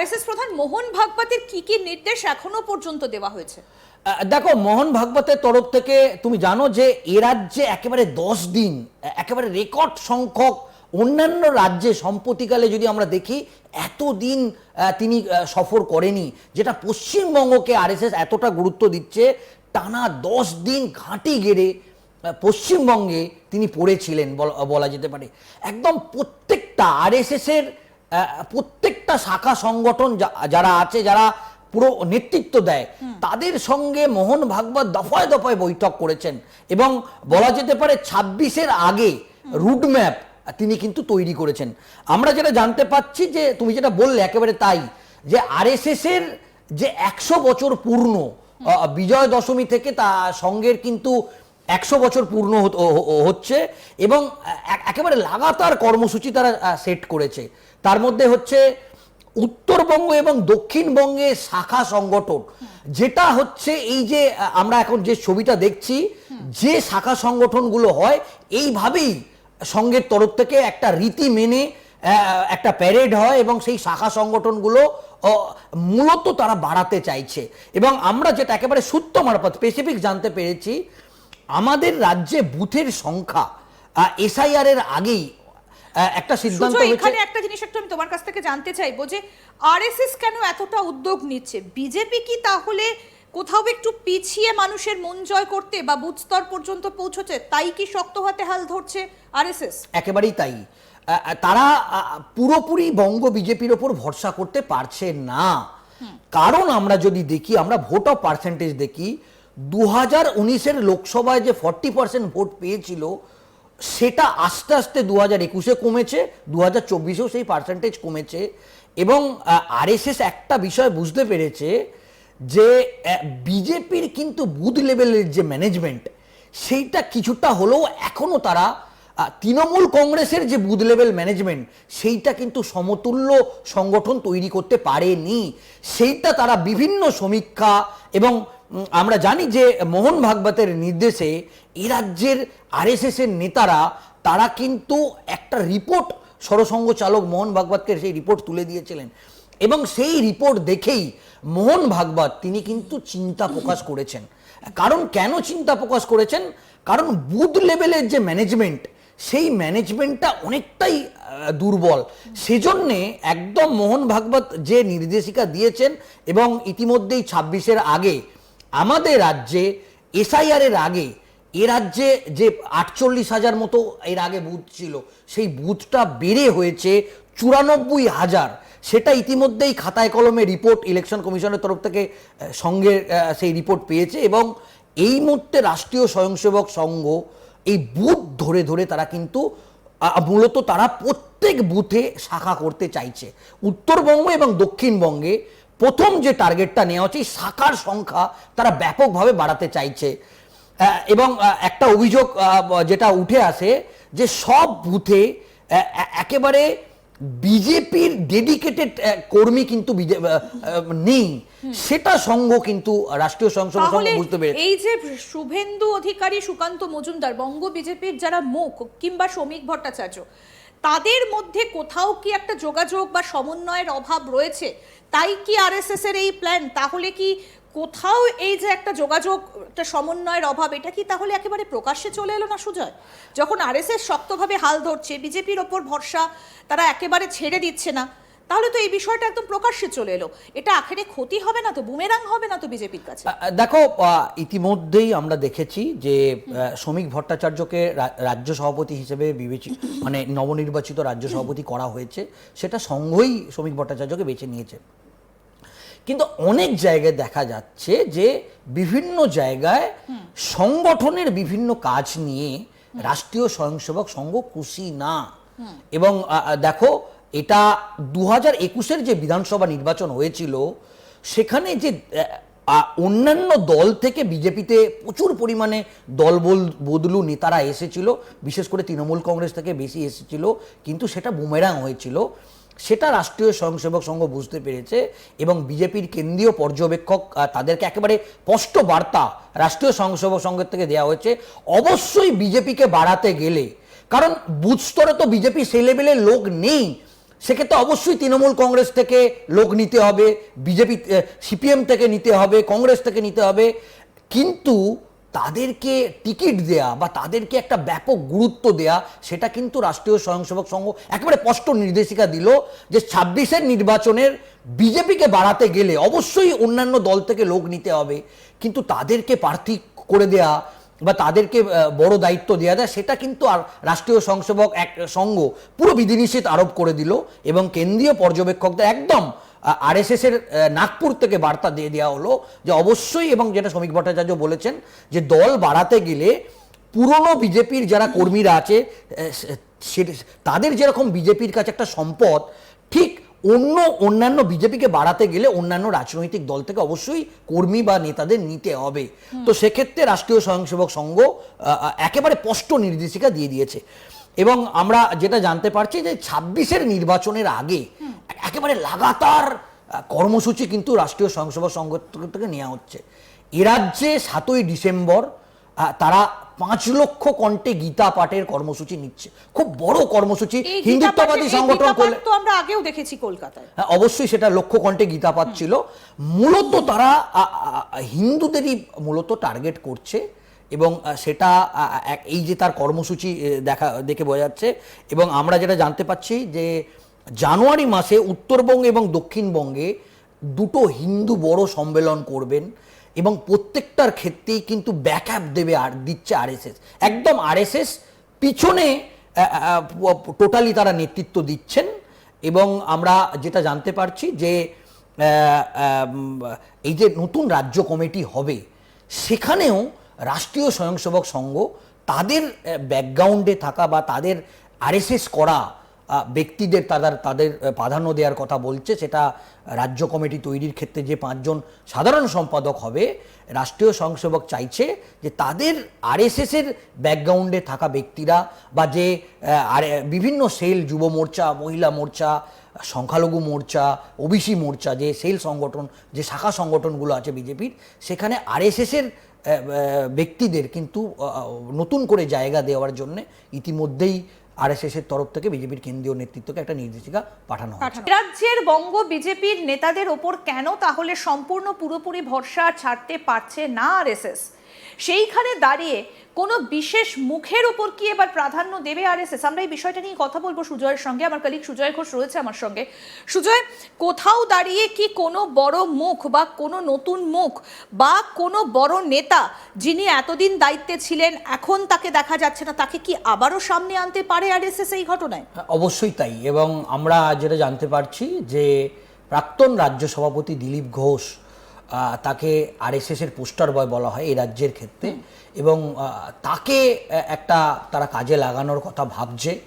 RSS প্রধান মোহন ভাগবতের কি কি নির্দেশ এখনও পর্যন্ত দেওয়া হয়েছে? দেখো, মোহন ভাগবতের তরফ থেকে তুমি জানো যে এ রাজ্যে একেবারে দশ দিন, একেবারে রেকর্ড সংখ্যক অন্যান্য রাজ্যে সম্প্রতিকালে যদি আমরা দেখি, এতদিন তিনি সফর করেনি, যেটা পশ্চিমবঙ্গকে আরএসএস এতটা গুরুত্ব দিচ্ছে, টানা দশ দিন ঘাঁটি গেড়ে পশ্চিমবঙ্গে তিনি পড়েছিলেন, বলা- যেতে পারে। একদম প্রত্যেকটা আরএসএস এর প্রত্যেকটা শাখা সংগঠন যারা আছে যারা পুরো নেতৃত্ব দেয় তাদের সঙ্গে মোহন ভাগবত দফায় দফায় বৈঠক করেছেন এবং বলা যেতে পারে ছাব্বিশের আগে রুটম্যাপ তিনি কিন্তু তৈরি করেছেন। আমরা যেটা জানতে পাচ্ছি যে তুমি যেটা বললে একেবারে তাই যে আরএসএস এর যে একশো বছর পূর্ণ বিজয় দশমী থেকে তা সঙ্গের কিন্তু একশো বছর পূর্ণ হচ্ছে এবং একেবারে লাগাতার কর্মসূচি তারা সেট করেছে। তার মধ্যে হচ্ছে উত্তরবঙ্গ এবং দক্ষিণবঙ্গে শাখা সংগঠন। যেটা হচ্ছে এই যে, আমরা এখন যে ছবিটা দেখছি, যে শাখা সংগঠনগুলো হয়, এইভাবেই সঙ্গের তরফ থেকে একটা রীতি মেনে একটা প্যারেড হয় এবং সেই শাখা সংগঠনগুলো মূলত তারা বাড়াতে চাইছে। এবং আমরা যেটা একেবারে সূত্র মারফত স্পেসিফিক জানতে পেরেছি, আমাদের রাজ্যে বুথের সংখ্যা এসআইআর এর আগেই একটা সিদ্ধান্ত হয়েছে এখানে একটা জিনিস একটু আমি তোমার কাছ থেকে জানতে চাইব যে আরএসএস কেন এতটা উদ্যোগ নিচ্ছে? বিজেপি কি তাহলে কোথাও একটু পিছিয়ে মানুষের মন জয় করতে বা বুথ স্তর পর্যন্ত পৌঁছচ্ছে? তাই কি শক্ত হাতে হাল ধরছে আরএসএস একেবারেই তাই। তারা পুরোপুরি বঙ্গ বিজেপির ওপর ভরসা করতে পারছে না। কারণ আমরা যদি দেখি আমরা ভোট অফ পার্সেন্টেজ দেখি দু হাজার উনিশের লোকসভায় যে ফর্টি পার্সেন্ট ভোট পেয়েছিল সেটা আস্তে আস্তে দু হাজার একুশে কমেছে দু হাজার চব্বিশেও সেই পার্সেন্টেজ কমেছে এবং আরএসএস একটা বিষয় বুঝতে পেরেছে যে বিজেপির কিন্তু বুথ লেভেলের যে ম্যানেজমেন্ট সেইটা কিছুটা হলেও এখনও তারা তৃণমূল কংগ্রেসের যে বুথ লেভেল ম্যানেজমেন্ট সেইটা কিন্তু সমতুল্য সংগঠন তৈরি করতে পারেনি। সেইটা তারা বিভিন্ন সমীক্ষা এবং আমরা জানি যে মোহন ভাগবতের নির্দেশে এ রাজ্যের আরএসএস এর নেতারা, তারা কিন্তু একটা রিপোর্ট সরসংঘ চালক মোহন ভাগবতকে সেই রিপোর্ট তুলে দিয়েছিলেন। এবং সেই রিপোর্ট দেখেই মোহন ভাগবত তিনি কিন্তু চিন্তা প্রকাশ করেছেন। কারণ কেন চিন্তা প্রকাশ করেছেন? কারণ বুথ লেভেলের যে ম্যানেজমেন্ট, সেই ম্যানেজমেন্টটা অনেকটাই দুর্বল। সেজন্যে একদম মোহন ভাগবত যে নির্দেশিকা দিয়েছেন এবং ইতিমধ্যেই ছাব্বিশের আগে আমাদের রাজ্যে এসআইআর এর আগে, এ রাজ্যে যে আটচল্লিশ হাজার মতো এর আগে বুথ ছিল, সেই বুথটা বেড়ে হয়েছে চুরানব্বই হাজার। সেটা ইতিমধ্যেই খাতায় কলমে রিপোর্ট ইলেকশন কমিশনের তরফ থেকে সঙ্গে সেই রিপোর্ট পেয়েছে এবং এই মুহূর্তে রাষ্ট্রীয় স্বয়ংসেবক সংঘ এই বুথ ধরে ধরে তারা কিন্তু মূলত তারা প্রত্যেক বুথে শাখা করতে চাইছে। উত্তরবঙ্গ এবং দক্ষিণবঙ্গে প্রথম যে টার্গেটটা নেওয়া হচ্ছে শাখার সংখ্যা তারা ব্যাপকভাবে বাড়াতে চাইছে। এবং একটা অভিযোগ যেটা উঠে আসে যে সব বুথে একেবারে বিজেপির ডেডিকেটেড কর্মী কিন্তু নেই। সেটা সংঘ কিন্তু রাষ্ট্রীয় সংসদ বুঝতে পেরেছে এই যে শুভেন্দু অধিকারী সুকান্ত মজুমদার বঙ্গ বিজেপির যারা মুখ কিংবা শ্রমিক ভট্টাচার্য তাদের মধ্যে কোথাও কি একটা যোগাযোগ বা সমন্বয়ের অভাব রয়েছে? তাই কি আরএসএস এর এই প্ল্যান তাহলে কি কোথাও এই যে একটা যোগাযোগ, একটা সমন্বয়ের অভাব, এটা কি তাহলে একেবারে প্রকাশ্যে চলে এলো না সুজয়? যখন আরএসএস শক্তভাবে হাল ধরছে বিজেপির ওপর ভরসা তারা একেবারে ছেড়ে দিচ্ছে না। তাহলে তো এই বিষয়টা একদম প্রকাশ্যে চলে এলো। এটা আখেরে ক্ষতি হবে না তো? বুমেরাং হবে না তো বিজেপির কাছে? দেখো ইতিমধ্যেই আমরা দেখেছি যে শ্রমিক ভট্টাচার্যকে রাজ্য সভাপতি হিসেবে বিবেচিত মানে নবনির্বাচিত রাজ্য সভাপতি করা হয়েছে। সেটা সংঘই শ্রমিক ভট্টাচার্যকে বেছে নিয়েছে। কিন্তু অনেক জায়গায় দেখা যাচ্ছে যে বিভিন্ন জায়গায় সংগঠনের বিভিন্ন কাজ নিয়ে রাষ্ট্রীয় স্বয়ংসেবক সংঘ খুশি না। এবং দেখো এটা দু হাজার একুশের যে বিধানসভা নির্বাচন হয়েছিল, সেখানে যে অন্যান্য দল থেকে বিজেপিতে প্রচুর পরিমাণে দল বল- বদলু নেতারা এসেছিল, বিশেষ করে তৃণমূল কংগ্রেস থেকে বেশি এসেছিল, কিন্তু সেটা বুমেরাং হয়েছিল। সেটা রাষ্ট্রীয় স্বয়ংসেবক সংঘ বুঝতে পেরেছে এবং বিজেপির কেন্দ্রীয় পর্যবেক্ষক তাদেরকে একেবারে স্পষ্ট বার্তা রাষ্ট্রীয় স্বয়ংসেবক সংঘের থেকে দেওয়া হয়েছে, অবশ্যই বিজেপিকে বাড়াতে গেলে, কারণ বুথ স্তরে তো বিজেপি সেই লেভেলের লোক নেই সেক্ষেত্রে অবশ্যই তৃণমূল কংগ্রেস থেকে লোক নিতে হবে, বিজেপি সিপিএম থেকে নিতে হবে, কংগ্রেস থেকে নিতে হবে। কিন্তু তাদেরকে টিকিট দেয়া বা তাদেরকে একটা ব্যাপক গুরুত্ব দেয়া, সেটা কিন্তু রাষ্ট্রীয় স্বয়ংসেবক সংঘ একেবারে স্পষ্ট নির্দেশিকা দিল যে ছাব্বিশের নির্বাচনের বিজেপিকে বাড়াতে গেলে অবশ্যই অন্যান্য দল থেকে লোক নিতে হবে। কিন্তু তাদেরকে প্রার্থী করে দেয়া বা তাদেরকে বড় দায়িত্ব দেওয়া যায়, সেটা কিন্তু আর রাষ্ট্রীয় সংসেবক এক সংঘ পুরো বিধিনিষেধ আরোপ করে দিল এবং কেন্দ্রীয় পর্যবেক্ষকদের একদম আরএসএস এর নাগপুর থেকে বার্তা দিয়ে দেওয়া হলো যে অবশ্যই এবং যেটা শ্রমিক ভট্টাচার্য বলেছেন যে দল বাড়াতে গেলে পুরনো বিজেপির যারা কর্মীরা আছে তাদের যেরকম বিজেপির কাছে একটা সম্পদ, ঠিক অন্য অন্যান্য বিজেপিকে বাড়াতে গেলে অন্যান্য রাজনৈতিক দল থেকে অবশ্যই কর্মী বা নেতাদের নিতে হবে। তো সেক্ষেত্রে রাষ্ট্রীয় স্বয়ংসেবক সংঘ একেবারে স্পষ্ট নির্দেশিকা দিয়ে দিয়েছে। এবং আমরা যেটা জানতে পারছি যে ছাব্বিশের নির্বাচনের আগে একেবারে লাগাতার কর্মসূচি কিন্তু রাষ্ট্রীয় স্বয়ংসেবক সংঘ থেকে নেওয়া হচ্ছে। এ রাজ্যে সাতই ডিসেম্বর তারা পাঁচ লক্ষ কণ্ঠে গীতা পাঠের কর্মসূচি নিচ্ছে। খুব বড় কর্মসূচি। হিন্দুত্ববাদী সংগঠন করলে তো আমরা আগেও দেখেছি কলকাতায়। হ্যাঁ, অবশ্যই সেটা লক্ষ্য কণ্ঠে গীতাপাত ছিল। মূলত তারা হিন্দুদেরই মূলত টার্গেট করছে এবং সেটা এই যে তার কর্মসূচি দেখা দেখে বোঝা যাচ্ছে এবং আমরা যেটা জানতে পাচ্ছি যে জানুয়ারি মাসে উত্তরবঙ্গ এবং দক্ষিণবঙ্গে দুটো হিন্দু বড় সম্মেলন করবেন। এবং প্রত্যেকটার ক্ষেত্রেই কিন্তু ব্যাকআপ দেবে আর দিচ্ছে আরএসএস একদম আরএসএস পিছনে টোটালি তারা নেতৃত্ব দিচ্ছেন এবং আমরা যেটা জানতে পারছি যে এই যে নতুন রাজ্য কমিটি হবে, সেখানেও রাষ্ট্রীয় স্বয়ংসেবক সংঘ তাদের ব্যাকগ্রাউন্ডে থাকা বা তাদের আরএসএস করা ব্যক্তিদের তাদের তাদের প্রাধান্য দেওয়ার কথা বলছে। সেটা রাজ্য কমিটি তৈরির ক্ষেত্রে যে পাঁচজন সাধারণ সম্পাদক হবে রাষ্ট্রীয় স্বয়ংসেবক চাইছে যে তাদের আরএসএস এর ব্যাকগ্রাউন্ডে থাকা ব্যক্তিরা বা যে আর বিভিন্ন সেল যুব মোর্চা মহিলা মোর্চা সংখ্যালঘু মোর্চা ওবিসি মোর্চা যে সেল সংগঠন যে শাখা সংগঠনগুলো আছে বিজেপির সেখানে আরএসএস এর আহ, আহ, ব্যক্তিদের কিন্তু নতুন করে জায়গা দেওয়ার জন্য ইতিমধ্যেই আরএসএস এর তরফ থেকে বিজেপির কেন্দ্রীয় নেতৃত্বকে একটা নির্দেশিকা পাঠানো। রাজ্যের বঙ্গ বিজেপির নেতাদের ওপর কেন তাহলে সম্পূর্ণ পুরোপুরি ভরসা ছাড়তে পারছে না আরএসএস সেইখানে দাঁড়িয়ে কোনো বিশেষ মুখের ওপর কি এবার প্রাধান্য দেবে আর আরএসএস? আমরা এই বিষয়টা নিয়ে কথা বলব সুজয়ের সঙ্গে। আমার কালিক সুজয় ঘোষ রয়েছে আমার সঙ্গে। সুজয় কোথাও দাঁড়িয়ে কি কোনো বড় মুখ বা কোনো নতুন মুখ বা কোনো বড় নেতা যিনি এতদিন দায়িত্বে ছিলেন এখন তাকে দেখা যাচ্ছে না তাকে কি আবারও সামনে আনতে পারে আর আরএসএস এই ঘটনায়? হ্যাঁ, অবশ্যই তাই। এবং আমরা যেটা জানতে পারছি যে প্রাক্তন রাজ্য সভাপতি দিলীপ ঘোষ তাকে আরএসএস এর পোস্টার বয় বলা হয় এই রাজ্যের ক্ষেত্রে। এবং তাকে একটা তারা কাজে লাগানোর কথা ভাবছে।